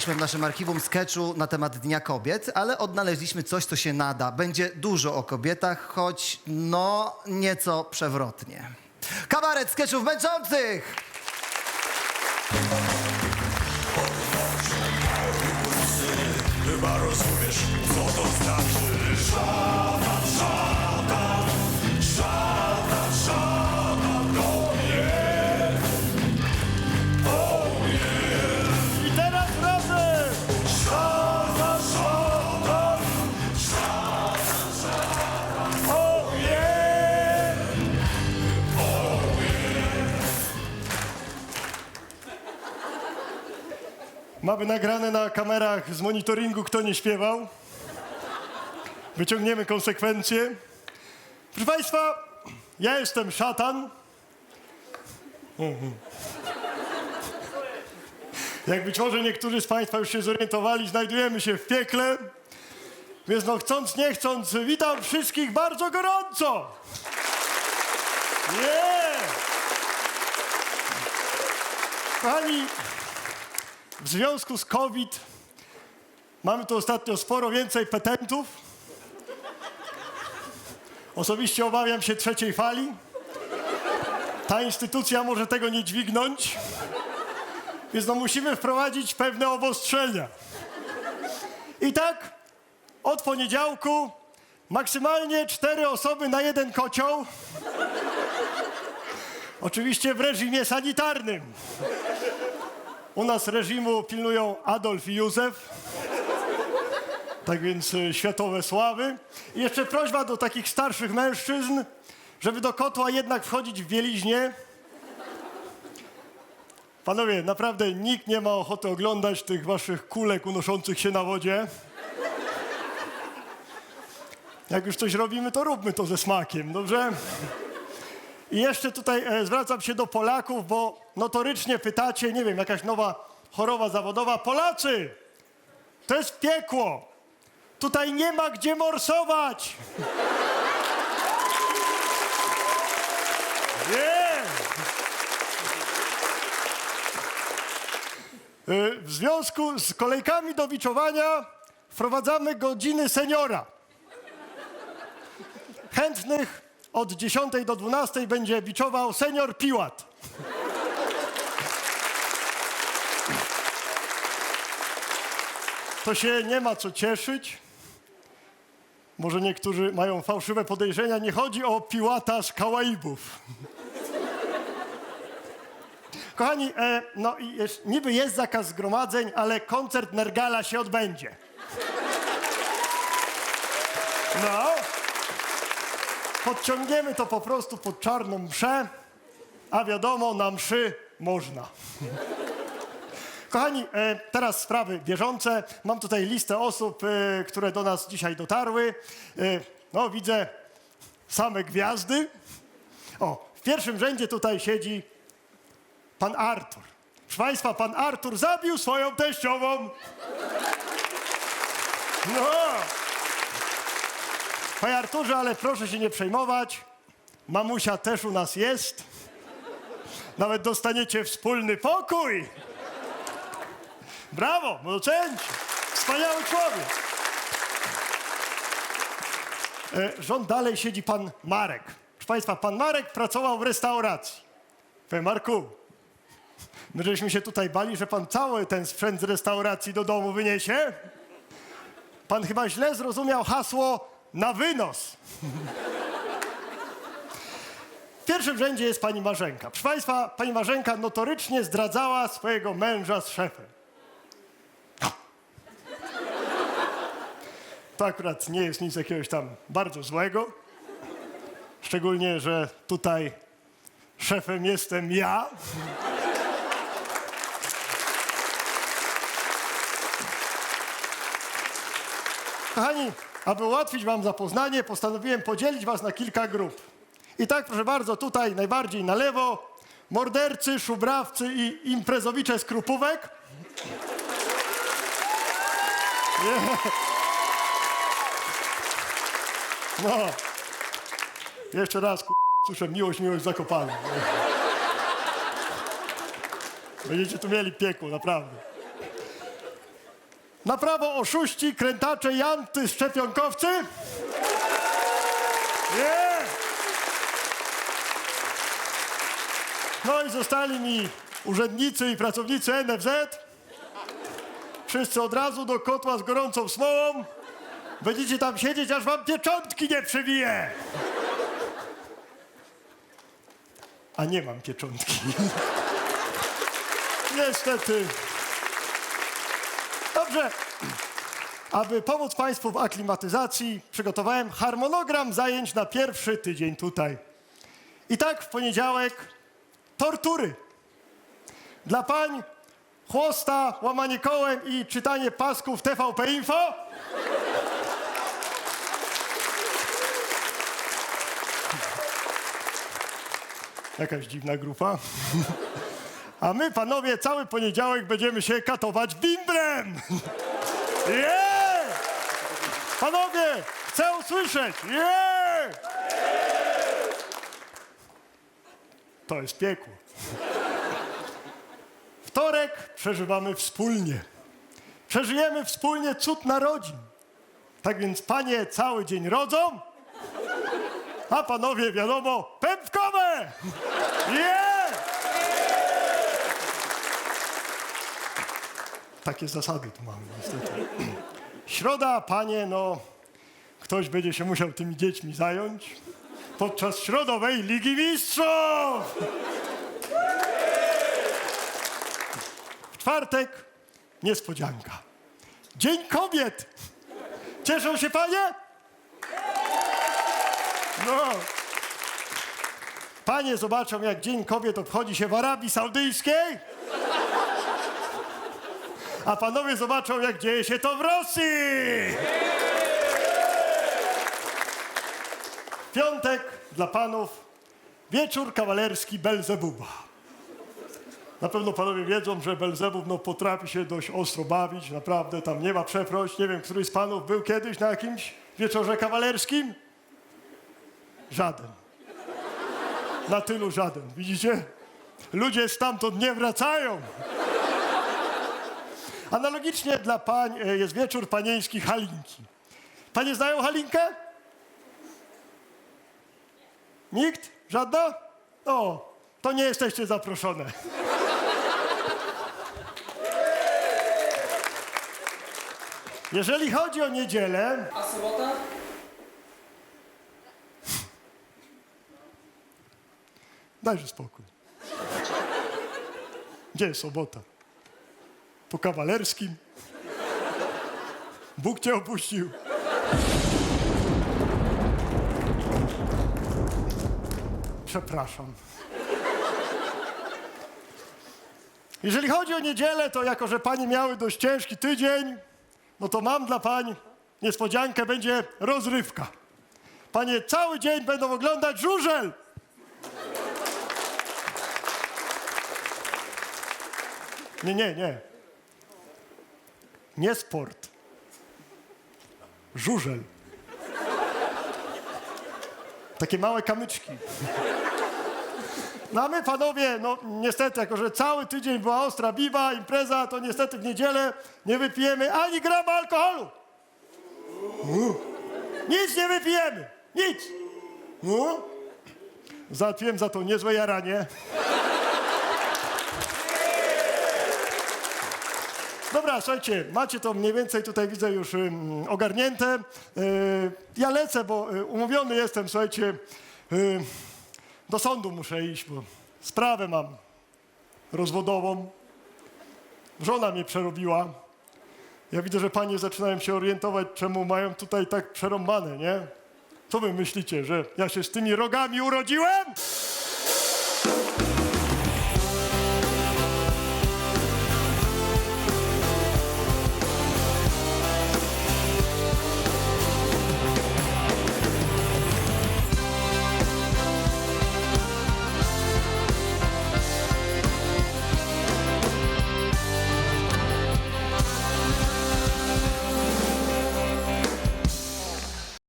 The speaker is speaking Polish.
szukaliśmy w naszym archiwum sketchu na temat Dnia Kobiet, ale odnaleźliśmy coś, co się nada. Będzie dużo o kobietach, choć no nieco przewrotnie. Kabaret sketchów męczących! Chyba rozumiesz, co to znaczy Mamy nagrane na kamerach z monitoringu, kto nie śpiewał. Wyciągniemy konsekwencje. Proszę Państwa, ja jestem szatan. Jak być może niektórzy z Państwa już się zorientowali, znajdujemy się w piekle. Więc no chcąc, nie chcąc, witam wszystkich bardzo gorąco. Nie! Kochani, w związku z COVID mamy tu ostatnio sporo więcej petentów. Osobiście obawiam się trzeciej fali. Ta instytucja może tego nie dźwignąć, więc no musimy wprowadzić pewne obostrzenia. I tak od poniedziałku maksymalnie cztery osoby na jeden kocioł. Oczywiście w reżimie sanitarnym. U nas reżimu pilnują Adolf i Józef. Tak więc y, światowe sławy. I jeszcze prośba do takich starszych mężczyzn, żeby do kotła jednak wchodzić w bieliźnie. Panowie, naprawdę nikt nie ma ochoty oglądać tych waszych kulek unoszących się na wodzie. Jak już coś robimy, to róbmy to ze smakiem, dobrze? I jeszcze tutaj e, zwracam się do Polaków, bo notorycznie pytacie, nie wiem, jakaś nowa choroba zawodowa. Polacy, to jest piekło. Tutaj nie ma gdzie morsować. Nie. E, W związku z kolejkami do biczowania wprowadzamy godziny seniora. Chętnych od 10 do 12 będzie biczował senior Piłat. To się nie ma co cieszyć. Może niektórzy mają fałszywe podejrzenia. Nie chodzi o Piłata z Kałaibów. Kochani, e, no jest, niby jest zakaz zgromadzeń, ale koncert Nergala się odbędzie. No. Podciągniemy to po prostu pod czarną mszę, a wiadomo, na mszy można. Kochani, e, teraz sprawy bieżące. Mam tutaj listę osób, e, które do nas dzisiaj dotarły. E, no, widzę same gwiazdy. O, w pierwszym rzędzie tutaj siedzi pan Artur. Proszę Państwa, pan Artur zabił swoją teściową. No. Panie Arturze, ale proszę się nie przejmować. Mamusia też u nas jest. Nawet dostaniecie wspólny pokój. Brawo, docenci. Wspaniały człowiek. E, rząd dalej siedzi pan Marek. Proszę Państwa, pan Marek pracował w restauracji. Panie Marku, my żeśmy się tutaj bali, że pan cały ten sprzęt z restauracji do domu wyniesie. Pan chyba źle zrozumiał hasło na wynos. W pierwszym rzędzie jest pani Marzenka. Proszę Państwa, pani Marzenka notorycznie zdradzała swojego męża z szefem. To akurat nie jest nic jakiegoś tam bardzo złego. Szczególnie, że tutaj szefem jestem ja. Kochani, aby ułatwić wam zapoznanie, postanowiłem podzielić was na kilka grup. I tak, proszę bardzo, tutaj najbardziej na lewo mordercy, szubrawcy i imprezowicze z krupówek. No. Jeszcze raz, ku... słyszę miłość, miłość zakopana. Będziecie tu mieli piekło, naprawdę. Na prawo oszuści, krętacze i antyszczepionkowcy. Nie! No i zostali mi urzędnicy i pracownicy NFZ. Wszyscy od razu do kotła z gorącą smołą. Będziecie tam siedzieć, aż wam pieczątki nie przewije. A nie mam pieczątki. Niestety. Dobrze. Aby pomóc Państwu w aklimatyzacji, przygotowałem harmonogram zajęć na pierwszy tydzień tutaj. I tak w poniedziałek tortury. Dla pań chłosta, łamanie kołem i czytanie pasków TVP Info. Jakaś dziwna grupa. A my, panowie, cały poniedziałek będziemy się katować bimbrem. Nie! Panowie, chcę usłyszeć. Nie! To jest piekło. Wtorek przeżywamy wspólnie. Przeżyjemy wspólnie cud narodzin. Tak więc panie cały dzień rodzą, a panowie, wiadomo, pępkowe! Nie! Takie zasady tu mamy niestety. Środa, panie, no, ktoś będzie się musiał tymi dziećmi zająć podczas środowej Ligi Mistrzów! W czwartek niespodzianka. Dzień Kobiet! Cieszą się panie? No. Panie zobaczą, jak Dzień Kobiet obchodzi się w Arabii Saudyjskiej. A panowie zobaczą, jak dzieje się to w Rosji. Piątek dla panów wieczór kawalerski Belzebuba. Na pewno panowie wiedzą, że Belzebub no, potrafi się dość ostro bawić, naprawdę tam nie ma przeproś. Nie wiem, któryś z panów był kiedyś na jakimś wieczorze kawalerskim? Żaden. Na tylu żaden, widzicie? Ludzie stamtąd nie wracają. Analogicznie dla pań e, jest wieczór panieński Halinki. Panie znają Halinkę? Nikt? Żadna? O, to nie jesteście zaproszone. Jeżeli chodzi o niedzielę, A sobota? dajże spokój. Gdzie jest sobota? Po kawalerskim? Bóg cię opuścił. Przepraszam. Jeżeli chodzi o niedzielę, to jako, że panie miały dość ciężki tydzień, no to mam dla pań niespodziankę, będzie rozrywka. Panie cały dzień będą oglądać żużel. Nie, nie, nie. Nie sport. Żużel. Takie małe kamyczki. No a my, panowie, no niestety, jako że cały tydzień była ostra biba, impreza, to niestety w niedzielę nie wypijemy ani grama alkoholu. Nic nie wypijemy. Nic. U. Załatwiłem za to niezłe jaranie. Dobra, słuchajcie, macie to mniej więcej tutaj widzę już ym, ogarnięte. Yy, ja lecę, bo y, umówiony jestem, słuchajcie. y, do sądu muszę iść, bo sprawę mam rozwodową. Żona mnie przerobiła. Ja widzę, że panie zaczynają się orientować, czemu mają tutaj tak przerąbane, nie? Co wy myślicie, że ja się z tymi rogami urodziłem?